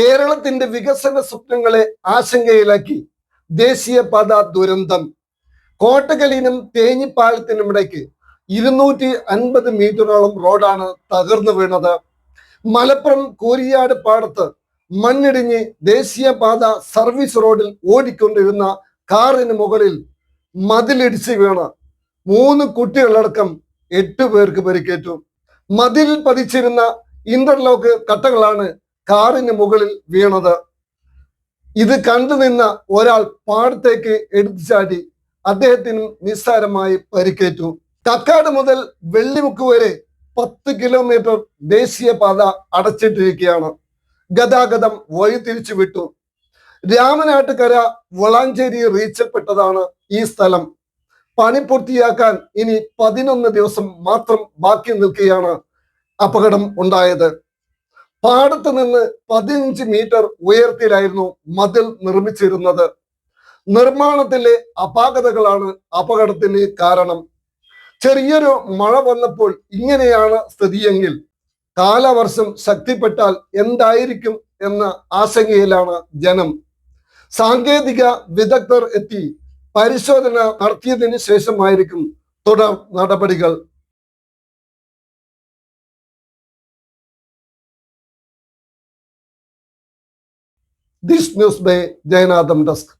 കേരളത്തിന്റെ വികസന സ്വപ്നങ്ങളെ ആശങ്കയിലാക്കി ദേശീയപാത ദുരന്തം. കോട്ടകലിനും തേഞ്ഞിപ്പാലത്തിനുമിടയ്ക്ക് ഇരുന്നൂറ്റി അൻപത് മീറ്ററോളം റോഡാണ് തകർന്നു വീണത്. മലപ്പുറം കോരിയാട് പാടത്ത് മണ്ണിടിഞ്ഞ് ദേശീയപാത സർവീസ് റോഡിൽ ഓടിക്കൊണ്ടിരുന്ന കാറിന് മുകളിൽ മതിലിടിച്ച് വീണ് മൂന്ന് കുട്ടികളടക്കം എട്ട് പേർക്ക് പരിക്കേറ്റു. മതിലിൽ പതിച്ചിരുന്ന ഇന്റർലോക്ക് കട്ടകളാണ് കാറിന് മുകളിൽ വീണത്. ഇത് കണ്ടു നിന്ന ഒരാൾ പാടത്തേക്ക് എടുത്തു ചാടി അദ്ദേഹത്തിനും നിസ്സാരമായി പരിക്കേറ്റു. കക്കാട് മുതൽ വെള്ളിമുക്ക് വരെ പത്ത് കിലോമീറ്റർ ദേശീയപാത അടച്ചിട്ടിരിക്കുകയാണ്. ഗതാഗതം വഴിതിരിച്ചു വിട്ടു. രാമനാട്ടുകര വളാഞ്ചേരി റീച്ചപ്പെട്ടതാണ് ഈ സ്ഥലം. പണി പൂർത്തിയാക്കാൻ ഇനി പതിനൊന്ന് ദിവസം മാത്രം ബാക്കി നിൽക്കുകയാണ് അപകടം ഉണ്ടായത്. പാടത്ത് നിന്ന് പതിനഞ്ച് മീറ്റർ ഉയർത്തിയിലായിരുന്നു മതിൽ നിർമ്മിച്ചിരുന്നത്. നിർമ്മാണത്തിലെ അപാകതകളാണ് അപകടത്തിന് കാരണം. ചെറിയൊരു മഴ വന്നപ്പോൾ ഇങ്ങനെയാണ് സ്ഥിതിയെങ്കിൽ കാലവർഷം ശക്തിപ്പെട്ടാൽ എന്തായിരിക്കും എന്ന ആശങ്കയിലാണ് ജനം. സാങ്കേതിക വിദഗ്ധർ എത്തി പരിശോധന നടത്തിയതിനു ശേഷമായിരിക്കും തുടർ നടപടികൾ. ദിസ് ന്യൂസ് ബൈ ജയനാഥം ഡെസ്ക്.